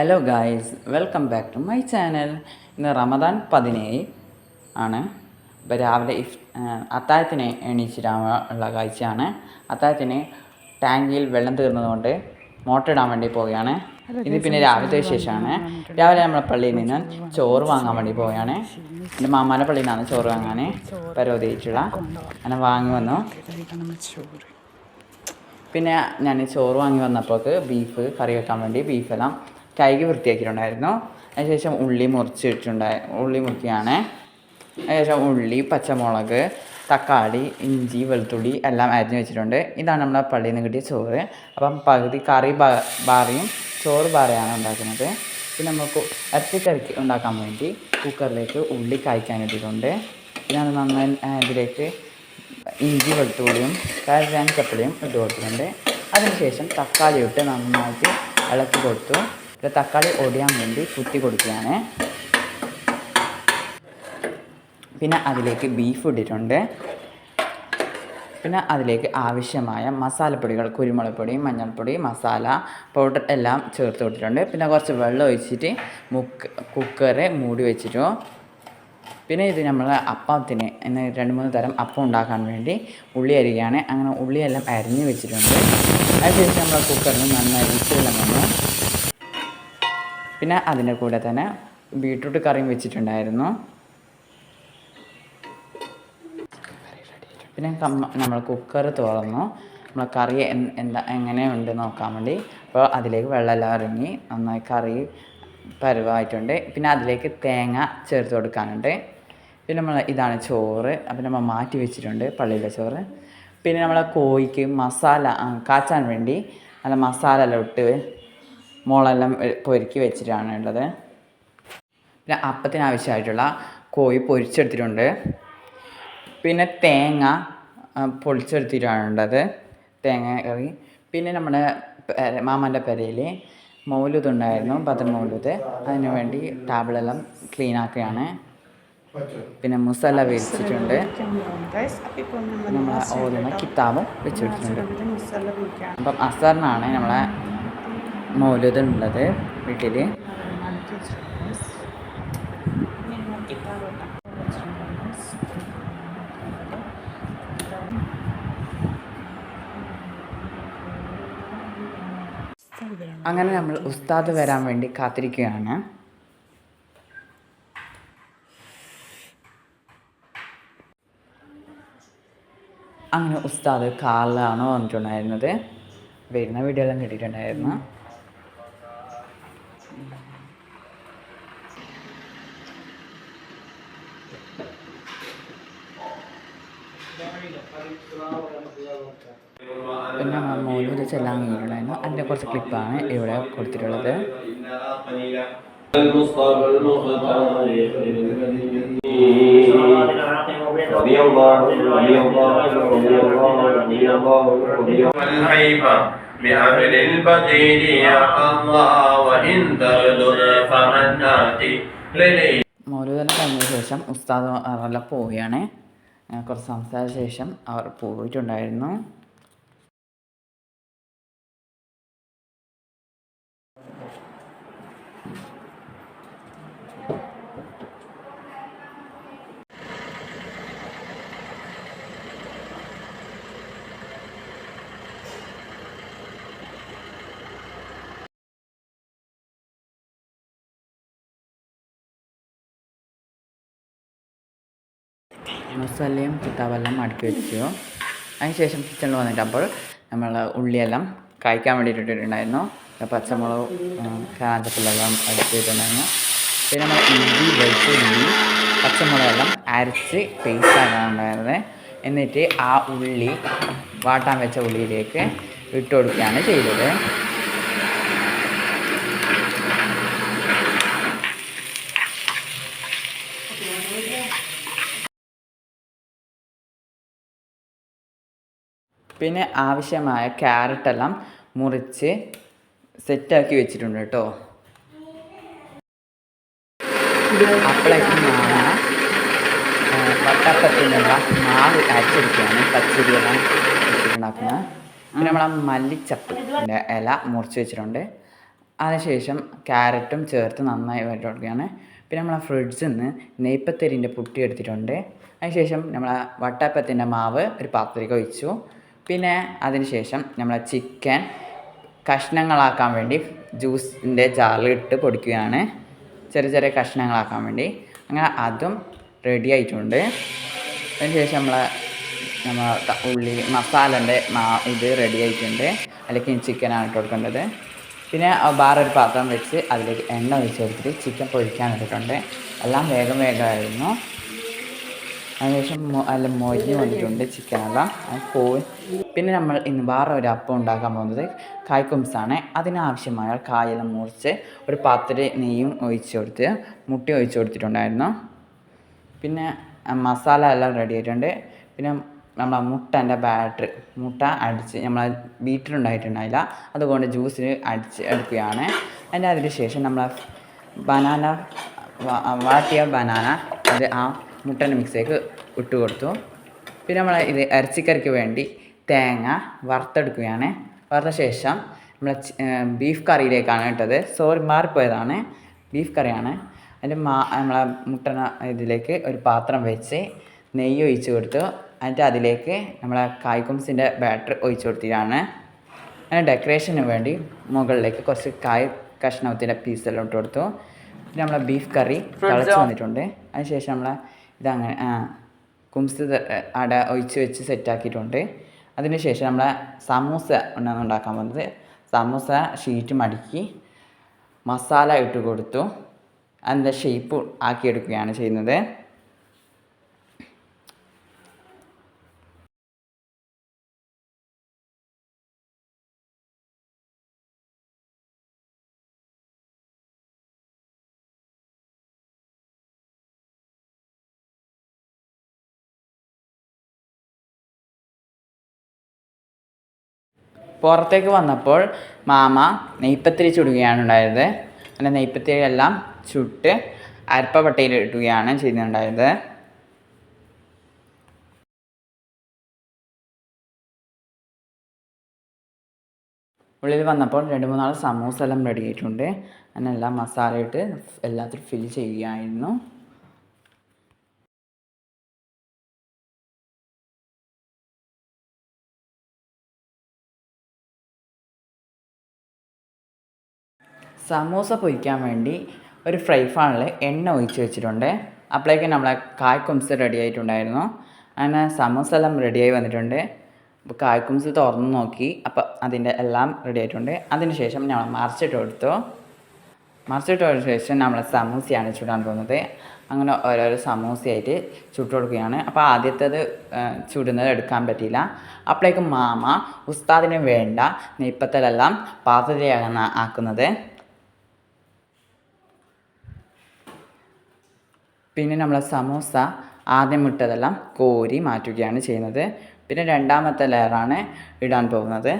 Hello guys welcome back to my channel ഇന്ന് റമദാൻ പതിനേഴ് ആണ്. ഇപ്പോൾ രാവിലെ ഇഫ് അത്താഴത്തിന് എണീച്ചിടാനുള്ള കാഴ്ചയാണ്. അത്താഴത്തിന് ടാങ്കിൽ വെള്ളം തീർന്നതുകൊണ്ട് മോട്ടർ ഇടാൻ വേണ്ടി പോവുകയാണ്. ഇത് പിന്നെ രാവിലത്തെ ശേഷമാണ് രാവിലെ നമ്മളെ പള്ളിയിൽ നിന്ന് ചോറ് വാങ്ങാൻ വേണ്ടി പോവുകയാണ്. എന്റെ മാമാന്റെ പള്ളിയിൽ നിന്നാണ് ചോറ് വാങ്ങാൻ പരോധിച്ചിട്ടുള്ള അങ്ങനെ വാങ്ങി വന്നു. പിന്നെ ഞാൻ ചോറ് വാങ്ങി വന്നപ്പോൾക്ക് ബീഫ് കറി വെക്കാൻ വേണ്ടി ബീഫെല്ലാം കൈകി വൃത്തിയാക്കിയിട്ടുണ്ടായിരുന്നു. അതിനുശേഷം ഉള്ളി മുറിച്ചിട്ടുണ്ടായി ഉള്ളി മുറിക്കുകയാണ്. അതിനുശേഷം ഉള്ളി പച്ചമുളക് തക്കാളി ഇഞ്ചി വെളുത്തുള്ളി എല്ലാം അരിഞ്ഞ് വെച്ചിട്ടുണ്ട്. ഇതാണ് നമ്മുടെ പള്ളിയിൽ നിന്ന് കിട്ടിയ ചോറ്. അപ്പം പകുതി കറി ബാറിയും ചോറ് ബാറിയാണ് ഉണ്ടാക്കുന്നത്. പിന്നെ നമുക്ക് ഇറച്ചിക്കറിക്ക് ഉണ്ടാക്കാൻ വേണ്ടി കുക്കറിലേക്ക് ഉള്ളി കായ്ക്കാൻ ഇട്ടിട്ടുണ്ട്. അത് നന്നായി ആ, ഇതിലേക്ക് ഇഞ്ചി വെളുത്തുള്ളിയും കരയാൻ ചപ്പളിയും ഇട്ട് കൊടുത്തിട്ടുണ്ട്. അതിനുശേഷം തക്കാളി ഇട്ട് നന്നായിട്ട് ഇളക്കി കൊടുത്തു. പിന്നെ തക്കാളി ഒടിയാൻ വേണ്ടി കുത്തി കൊടുക്കുകയാണ്. പിന്നെ അതിലേക്ക് ബീഫ് ഇട്ടിട്ടുണ്ട്. പിന്നെ അതിലേക്ക് ആവശ്യമായ മസാലപ്പൊടികൾ കുരുമുളക് പൊടി മഞ്ഞൾപ്പൊടി മസാല പൗഡർ എല്ലാം ചേർത്ത് കൊടുത്തിട്ടുണ്ട്. പിന്നെ കുറച്ച് വെള്ളം ഒഴിച്ചിട്ട് മുക്ക് കുക്കറ് മൂടി വെച്ചിട്ടു. പിന്നെ ഇത് നമ്മൾ അപ്പത്തിന് ഇന്ന് രണ്ട് മൂന്ന് തരം അപ്പം ഉണ്ടാക്കാൻ വേണ്ടി ഉള്ളി അരികയാണ് അങ്ങനെ ഉള്ളിയെല്ലാം അരിഞ്ഞ് വെച്ചിട്ടുണ്ട്. അതിനുശേഷം നമ്മൾ കുക്കറിന് നന്നായി വിസിലെല്ലാം വന്നു പിന്നെ അതിന്റെ കൂടെ തന്നെ ബീട്രൂട്ട് കറിയും വെച്ചിട്ടുണ്ടായിരുന്നു. പിന്നെ നമ്മൾ കുക്കർ തുറന്നു. നമ്മൾ കറി എന്താ എങ്ങനെയുണ്ട് നോക്കാൻ വേണ്ടി. അപ്പോൾ അതിലേക്ക് വെള്ളമെല്ലാം ഇറങ്ങി. നന്നായി കറി പരുവായിട്ടുണ്ട്. പിന്നെ അതിലേക്ക് തേങ്ങ ചേർത്ത് കൊടുക്കാനുണ്ട്. പിന്നെ നമ്മൾ ഇതാണ് ചോറ്. അപ്പം നമ്മൾ മാറ്റി വെച്ചിട്ടുണ്ട് പള്ളിയിലെ ചോറ്. പിന്നെ നമ്മളെ കോഴിക്ക് മസാല കാച്ചാൻ വേണ്ടി നല്ല മസാല എല്ലാം ഇട്ട് മുളെല്ലാം പൊരുക്കി വെച്ചിട്ടാണ് ഉള്ളത്. പിന്നെ അപ്പത്തിന് ആവശ്യമായിട്ടുള്ള കോഴി പൊരിച്ചെടുത്തിട്ടുണ്ട്. പിന്നെ തേങ്ങ പൊളിച്ചെടുത്തിട്ടാണ് ഉള്ളത്. തേങ്ങ കറി. പിന്നെ നമ്മുടെ മാമന്റെ പെരയിൽ മൗലുതുണ്ടായിരുന്നു ഉണ്ടായിരുന്നു ബദർ മൗലുദ് അതിന് വേണ്ടി ടാബിളെല്ലാം ക്ലീൻ ആക്കുകയാണ് പിന്നെ മുസല വേടിച്ചിട്ടുണ്ട് നമ്മളെ ഓതുന്ന കിതാബും വെച്ചിട്ടുണ്ട് അപ്പം അസറിനാണ് നമ്മളെ മൗലുദ് ഉള്ളത് വീട്ടിൽ അങ്ങനെ നമ്മൾ ഉസ്താദ് വരാൻ വേണ്ടി കാത്തിരിക്കുകയാണ്. അങ്ങനെ ഉസ്താദ് കാറിലാണ് വന്നിട്ടുണ്ടായിരുന്നത്? വരുന്ന വീഡിയോ എല്ലാം കിട്ടിയിട്ടുണ്ടായിരുന്നു പിന്നെ നമ്മൾ മൗലൂദ് ചെല്ലാൻ കഴിഞ്ഞിട്ടുണ്ടായിരുന്നു അതിൻ്റെ കുറച്ച് ക്ലിപ്പാണ് ഇവിടെ കൊടുത്തിട്ടുള്ളത് المصطفى المختار رضي الله رضي الله رضي الله رضي الله رضي الله والهيبة بأهل البديل يا الله وإن تردد فمن ناتي للي മൗലൂദെല്ലാം കഴിഞ്ഞ ശേഷം ഉസ്താദ് അവരെല്ലാം പോവുകയാണ് അങ്ങനെ കുറച്ച് സംസാരിച്ച ശേഷം അവർ പോയിട്ടുണ്ടായിരുന്നു. മസാലയും കിത്താബെല്ലാം അടുക്കി വെച്ചു. അതിനുശേഷം കിച്ചണിൽ വന്നിട്ട് അപ്പോൾ നമ്മൾ ഉള്ളിയെല്ലാം കായ്ക്കാൻ വേണ്ടിയിട്ട് ഇട്ടിട്ടുണ്ടായിരുന്നു പച്ചമുളക് കാഞ്ചപ്പിള്ളെല്ലാം എടുത്തിട്ടുണ്ടായിരുന്നു പിന്നെ നമ്മൾ ഇഞ്ചി വെളുത്തുള്ളി പച്ചമുളകെല്ലാം അരച്ച് പേസ്റ്റ് ആക്കാനുണ്ടായിരുന്നത് എന്നിട്ട് ആ ഉള്ളി വാട്ടാൻ വെച്ച ഉള്ളിയിലേക്ക് ഇട്ട് കൊടുക്കുകയാണ് ചെയ്തത്. പിന്നെ ആവശ്യമായ ക്യാരറ്റെല്ലാം മുറിച്ച് സെറ്റാക്കി വെച്ചിട്ടുണ്ട് കേട്ടോ. അപ്പോഴേക്കും മാങ്ങ ആ, വട്ടപ്പത്തിനുള്ള മാവ് അരച്ചെടുക്കുകയാണ്. പച്ചരിയെല്ലാം വെച്ചിട്ടുണ്ടാക്കുന്നത് പിന്നെ നമ്മൾ ആ മല്ലിച്ചപ്പ് ഇല മുറിച്ച് വെച്ചിട്ടുണ്ട്. അതിനുശേഷം ക്യാരറ്റും ചേർത്ത് നന്നായി വരട്ടി കൊടുക്കുകയാണ് പിന്നെ നമ്മൾ ഫ്രിഡ്ജിൽ നിന്ന് നെയ്പ്പത്തരിന്റെ പുട്ടി എടുത്തിട്ടുണ്ട്. അതിനുശേഷം നമ്മൾ വട്ടാപ്പത്തിന്റെ മാവ് ഒരു പാത്രത്തിലേക്ക് ഒഴിച്ചു. പിന്നെ അതിനുശേഷം നമ്മൾ ചിക്കൻ കഷ്ണങ്ങളാക്കാൻ വേണ്ടി ജ്യൂസിന്റെ ജാറിലിട്ട് പൊടിക്കുകയാണ്. ചെറിയ ചെറിയ കഷ്ണങ്ങളാക്കാൻ വേണ്ടി. അങ്ങനെ അതും റെഡി ആയിട്ടുണ്ട്. അതിനുശേഷം നമ്മൾ നമ്മൾ ഉള്ളി മസാലന്റെ ഇത് റെഡി ആയിട്ടുണ്ട്. അതിലേക്ക് ചിക്കനാണ് ഇട്ട് കൊടുക്കേണ്ടത്. പിന്നെ വേറൊരു പാത്രം വെച്ച് അതിലേക്ക് എണ്ണ ഒഴിച്ച് കൊടുത്തിട്ട് ചിക്കൻ പൊരിക്കാൻ ഇട്ടിട്ടുണ്ട് എല്ലാം വേഗം വേഗമായിരുന്നു. അതിനുശേഷം അല്ല മൊരി വന്നിട്ടുണ്ട് അത് പോയി പിന്നെ നമ്മൾ ഇന്ന് വേറെ ഒരു അപ്പം ഉണ്ടാക്കാൻ പോകുന്നത് കായ്ക്കുംസാണ്. അതിനാവശ്യമായ കായെല്ലാം മുറിച്ച് ഒരു പാത്രത്തിൽ നെയ്യും ഒഴിച്ചു കൊടുത്ത് മുട്ടി ഒഴിച്ചു കൊടുത്തിട്ടുണ്ടായിരുന്നു. പിന്നെ മസാല എല്ലാം റെഡി ആയിട്ടുണ്ട്. പിന്നെ നമ്മൾ മുട്ടന്റെ ബാറ്റർ മുട്ട അടിച്ച് നമ്മൾ വീട്ടിലുണ്ടായിട്ടുണ്ടായില്ല അതുകൊണ്ട് ജ്യൂസിൽ അടിച്ച് എടുക്കുകയാണ്. അതിന്റെ അതിന് ശേഷം നമ്മൾ ബനാന വാട്ടിയ ബനാന അത് ആ മുട്ടന്റെ മിക്സിലേക്ക് ഇട്ട് കൊടുത്തു. പിന്നെ നമ്മൾ ഇത് ഇറച്ചിക്കറിക്ക് വേണ്ടി തേങ്ങ വറുത്തെടുക്കുകയാണ്. വറുത്ത ശേഷം നമ്മൾ ബീഫ് കറിയിലേക്കാണ് ഇട്ടത്. സോറി മാറിപ്പോയതാണ്. ബീഫ് കറിയാണ്. അതിന്റെ മാ നമ്മളെ മുട്ടന ഇതിലേക്ക് ഒരു പാത്രം വെച്ച് നെയ്യ് ഒഴിച്ച് കൊടുത്തു. എന്നിട്ട് അതിലേക്ക് നമ്മളെ കായ്ക്കുംസിന്റെ ബാറ്റർ ഒഴിച്ച് കൊടുത്തിട്ടാണ്. അങ്ങനെ ഡെക്കറേഷന് വേണ്ടി മുകളിലേക്ക് കുറച്ച് കായ് കഷ്ണത്തിന്റെ പീസെല്ലാം ഇട്ട് കൊടുത്തു. പിന്നെ നമ്മളെ ബീഫ് കറി തിളച്ച് വന്നിട്ടുണ്ട്. അതിനുശേഷം നമ്മളെ ഇതങ്ങനെ കുംസ് അട ഒഴിച്ച് വെച്ച് സെറ്റാക്കിയിട്ടുണ്ട് അതിന് ശേഷം നമ്മളെ സമൂസ ഉണ്ടാക്കാൻ പോകുന്നത്. സമൂസ ഷീറ്റ് മടക്കി മസാല ഇട്ട് കൊടുത്തു. അതിന്റെ ഷേപ്പ് ആക്കിയെടുക്കുകയാണ് ചെയ്യുന്നത്. പുറത്തേക്ക് വന്നപ്പോൾ മാമ നെയ്പ്പത്തിരി ചുടുകയാണ് ഉണ്ടായത്. അങ്ങനെ നെയ്പ്പത്തിരി എല്ലാം ചുട്ട് അരപ്പവട്ടയിൽ ഇടുകയാണ് ചെയ്യുന്നുണ്ടായത് ഉള്ളിൽ വന്നപ്പോൾ രണ്ട് മൂന്നാൾ സമൂസ എല്ലാം റെഡി ആയിട്ടുണ്ട് എല്ലാം മസാല ഇട്ട് എല്ലാത്തിലും ഫിൽ ചെയ്യുകയായിരുന്നു. സമൂസ പൊരിക്കാൻ വേണ്ടി ഒരു ഫ്രൈ ഫാണിൽ എണ്ണ ഒഴിച്ച് വെച്ചിട്ടുണ്ട്. അപ്പോഴേക്കും നമ്മളെ കായ്ക്കുംസ് റെഡി ആയിട്ടുണ്ടായിരുന്നു. അങ്ങനെ സമൂസ എല്ലാം റെഡിയായി വന്നിട്ടുണ്ട്. അപ്പോൾ കായ്ക്കുംസ് തുറന്ന് നോക്കി. അപ്പോൾ അതിന്റെ എല്ലാം റെഡി ആയിട്ടുണ്ട്. അതിന് ശേഷം നമ്മൾ മറിച്ചിട്ട് കൊടുത്തു. മറിച്ചിട്ട് കൊടുത്ത ശേഷം നമ്മൾ സമൂസയാണ് ചുടാൻ പോകുന്നത്. അങ്ങനെ ഓരോരോ സമൂസയായിട്ട് ചുട്ടു കൊടുക്കുകയാണ്. അപ്പോൾ ആദ്യത്തേത് ചുടുന്നത് എടുക്കാൻ പറ്റിയില്ല. അപ്പോഴേക്കും മാമ ഉസ്താദിന് വേണ്ട നെയ്പ്പത്തലെല്ലാം പാത്രത്തിലാണ് ആക്കുന്നത്. പിന്നെ നമ്മൾ സമോസ ആദ്യം ഇട്ടതെല്ലാം കോരി മാറ്റുകയാണ് ചെയ്യുന്നത്. പിന്നെ രണ്ടാമത്തെ ലെയറാണ് ഇടാൻ പോകുന്നത്.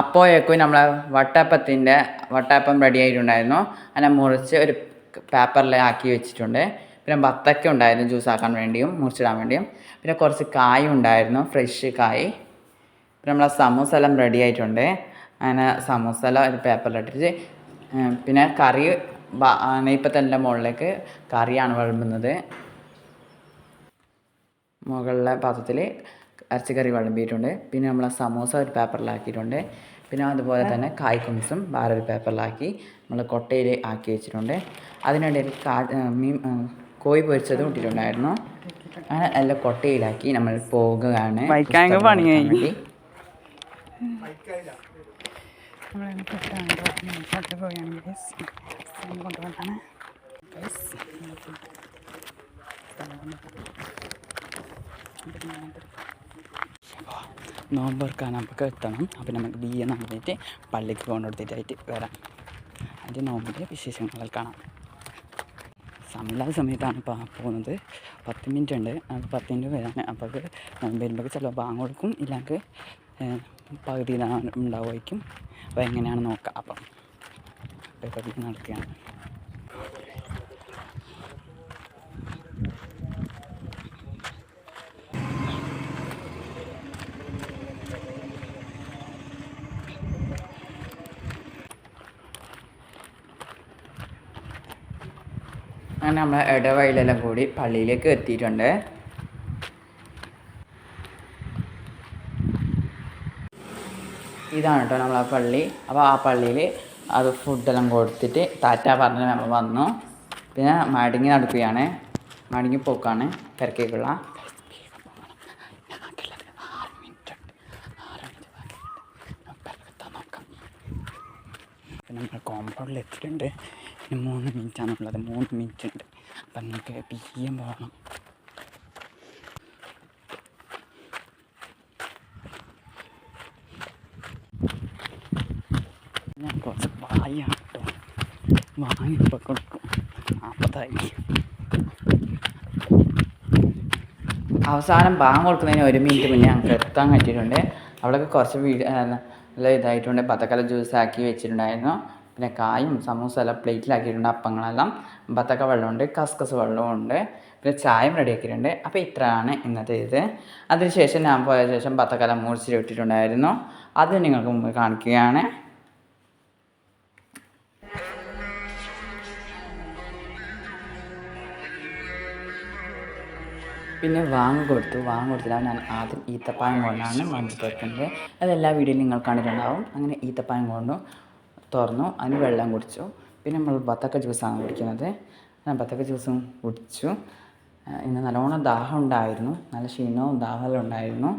അപ്പോഴേക്കും നമ്മൾ വട്ടപ്പത്തിന്റെ വട്ടപ്പം റെഡി ആയിട്ടുണ്ടായിരുന്നു. അതിനെ മുറിച്ച് ഒരു പേപ്പറിൽ ആക്കി വെച്ചിട്ടുണ്ട്. പിന്നെ ബത്തക്ക ഉണ്ടായിരുന്നു ജ്യൂസ് ആക്കാൻ വേണ്ടിയും മുറിച്ചിടാൻ വേണ്ടിയും. പിന്നെ കുറച്ച് കായ ഉണ്ടായിരുന്നു ഫ്രഷ് കായ്. പിന്നെ നമ്മളെ സമൂസ എല്ലാം റെഡി ആയിട്ടുണ്ട്. അങ്ങനെ സമൂസ എല്ലാം ഒരു പേപ്പറിലിട്ടിട്ട് പിന്നെ കറി നെയ്പ്പത്തലിന്റെ മുകളിലേക്ക് കറിയാണ് വിളമ്പുന്നത്. മുകളിലെ പാത്രത്തിൽ ഇറച്ചിക്കറി വിളമ്പിയിട്ടുണ്ട്. പിന്നെ നമ്മൾ സമൂസ ഒരു പേപ്പറിലാക്കിയിട്ടുണ്ട് പിന്നെ അതുപോലെ തന്നെ കായ്ക്കുംസും വേറൊരു പേപ്പറിലാക്കി നമ്മൾ കൊട്ടയിൽ ആക്കി വെച്ചിട്ടുണ്ട്. അതിനിടയിൽ കാ മീൻ കോഴി പൊരിച്ചതും ഇട്ടിട്ടുണ്ടായിരുന്നു. അങ്ങനെ എല്ലാം കൊട്ടയിലാക്കി നമ്മൾ പോകുകയാണ്. വൈക്കാങ്ക പുസ്തകം പണി നോക്കാൻ കഴിഞ്ഞു. വേണ്ടി. നമ്മളങ്ങനെ പെട്ടാണ് സ്ഥലത്ത് പോവുകയാണ്. ഗൈസ് സ്ഥലം കൊണ്ടുപോകാനാണ് ഗൈസ് നോമ്പെടുക്കാൻ നമുക്ക് എത്തണം. അപ്പം നമുക്ക് ബി എ നടന്നിട്ട് പള്ളിക്ക് പോകണ്ടെടുത്തിട്ടായിട്ട് വരാം. അതിന്റെ നോമ്പിന്റെ വിശേഷങ്ങൾ കാണാം. സമയമില്ലാത്ത സമയത്താണ് ഇപ്പോൾ പോകുന്നത്. പത്ത് മിനിറ്റ് ഉണ്ട്. അത് പത്ത് മിനിറ്റ് വരാൻ അപ്പോൾ വരുമ്പോൾ ചിലപ്പോൾ ബാങ്ക് കൊടുക്കും. ഇല്ലെങ്കിൽ പകുതി ഉണ്ടാവുമായിരിക്കും. അപ്പോൾ എങ്ങനെയാണ് നോക്കാം. അപ്പം അപ്പോൾ ഇപ്പോൾ നടക്കുകയാണ് അങ്ങനെ നമ്മൾ ഇടവഴിയിലെല്ലാം കൂടി പള്ളിയിലേക്ക് എത്തിയിട്ടുണ്ട്. ഇതാണ് കേട്ടോ നമ്മളെ പള്ളി. അപ്പോൾ ആ പള്ളിയിൽ അത് ഫുഡെല്ലാം കൊടുത്തിട്ട് താറ്റ പറഞ്ഞ് നമ്മൾ വന്നു. പിന്നെ മടങ്ങി നടക്കുകയാണ്. മടങ്ങി പോക്കാണ് തിരക്കേക്കുള്ള. നമ്മൾ കോമ്പൗണ്ടിൽ എത്തിയിട്ടുണ്ട്. ഇനി മൂന്ന് മിനിറ്റാണുള്ളത്. മൂന്ന് മിനിറ്റ് ഉണ്ട് അപ്പം നമുക്ക് പിയ്യം പോകണം. ഞാൻ കുറച്ച് വായാണ് കേട്ടോ വാങ്ങി ഇപ്പം കൊടുക്കും. നാൽപ്പതായി അവസാനം ബാങ്ക് കൊടുക്കുന്നതിന് ഒരു മിനിറ്റ് മുന്നേ ഞങ്ങൾക്ക് എത്താൻ പറ്റിയിട്ടുണ്ട്. അവിടെയൊക്കെ കുറച്ച് വീട് നല്ല ഇതായിട്ടുണ്ട്. പത്തക്കല ജ്യൂസ് ആക്കി വെച്ചിട്ടുണ്ടായിരുന്നു. പിന്നെ കായും സമൂസ എല്ലാം പ്ലേറ്റിലാക്കിയിട്ടുണ്ട്. അപ്പങ്ങളെല്ലാം ബത്തക്ക വെള്ളമുണ്ട് കസ്കസ് വെള്ളമുണ്ട് പിന്നെ ചായയും റെഡിയാക്കിയിട്ടുണ്ട്. അപ്പോൾ ഇത്രയാണ് ഇന്നത്തെ ഇത്. അതിനുശേഷം ഞാൻ പോയ ശേഷം ബത്തക്കല മുറിച്ചിട്ടിട്ടുണ്ടായിരുന്നു അത് നിങ്ങൾക്ക് മുമ്പ് കാണിക്കുകയാണ്. പിന്നെ വാങ്ങി കൊടുത്തു. വാങ്ങി കൊടുത്തിട്ടാണ് ഞാൻ ആദ്യം ഈത്തപ്പായം കൊണ്ടാണ് വാങ്ങി കൊടുക്കുന്നത് അതെല്ലാ വീഡിയോയിലും നിങ്ങൾ കണ്ടിട്ടുണ്ടാവും. അങ്ങനെ ഈത്തപ്പായം കൊണ്ടു തുറന്നു അതിന് വെള്ളം കുടിച്ചു. പിന്നെ നമ്മൾ ബത്തക്ക ജ്യൂസാണ് കുടിക്കുന്നത്. ബത്തക്ക ജ്യൂസും കുടിച്ചു. ഇന്ന് നല്ലോണം ദാഹം ഉണ്ടായിരുന്നു. നല്ല ക്ഷീണവും ദാഹമെല്ലാം ഉണ്ടായിരുന്നു.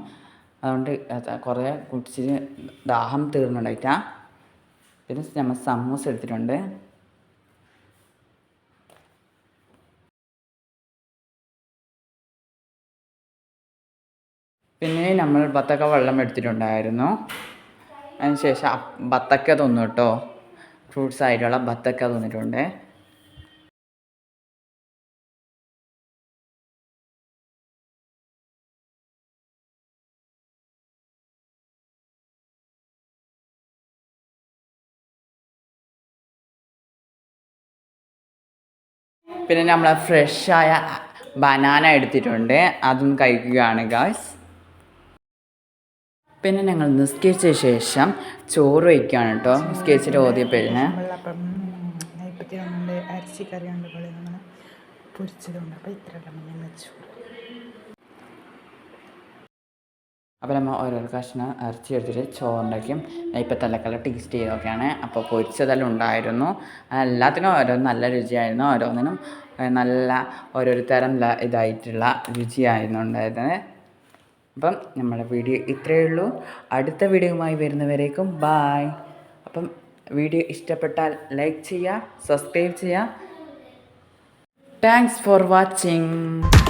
അതുകൊണ്ട് അത് കുറേ കുടിച്ചിട്ട് ദാഹം തീർന്നുണ്ടായിട്ടാ പിന്നെ നമ്മൾ സമൂസ എടുത്തിട്ടുണ്ട്. പിന്നെ നമ്മൾ ബത്തക്ക വെള്ളം എടുത്തിട്ടുണ്ടായിരുന്നു. അതിന് ശേഷം ബത്തക്ക തിന്നു കേട്ടോ. ഫ്രൂട്ട്സ് ആയിട്ടുള്ള ബത്തക്ക തിന്നിട്ടുണ്ട്. പിന്നെ നമ്മൾ ഫ്രഷായ ബനാന എടുത്തിട്ടുണ്ട്. അതും കഴിക്കുകയാണ് ഗായ്സ് പിന്നെ ഞങ്ങൾ നിസ്കരിച്ച ശേഷം ചോറ് വയ്ക്കുകയാണ് കേട്ടോ. നിസ്കരിച്ചിട്ട് ഓതിയപ്പോഴിന് വെള്ളപ്പം അപ്പം നമ്മൾ പൊരിച്ചതുണ്ട്. അപ്പോൾ ഇത്രയെല്ലാം ഞാൻ വെച്ചു അപ്പോൾ നമ്മൾ ഓരോ കഷ്ണം ഇറച്ചി എടുത്തിട്ട് ചോറുണ്ടാക്കിയും ഇപ്പം തലക്കല്ല ടേസ്റ്റ് ചെയ്തൊക്കെയാണ്. അപ്പോൾ പൊരിച്ചതെല്ലാം ഉണ്ടായിരുന്നു. എല്ലാത്തിനും ഓരോ നല്ല രുചിയായിരുന്നു. ഓരോന്നിനും നല്ല ഓരോരോ തരം ഇതായിട്ടുള്ള രുചിയായിരുന്നു ഉണ്ടായിരുന്നത്. അപ്പം നമ്മുടെ വീഡിയോ ഇത്രയേ ഉള്ളൂ. അടുത്ത വീഡിയോയുമായി വരുന്നവരേക്കും ബായ് അപ്പം വീഡിയോ ഇഷ്ടപ്പെട്ടാൽ ലൈക്ക് ചെയ്യുക സബ്സ്ക്രൈബ് ചെയ്യുക. Thanks for watching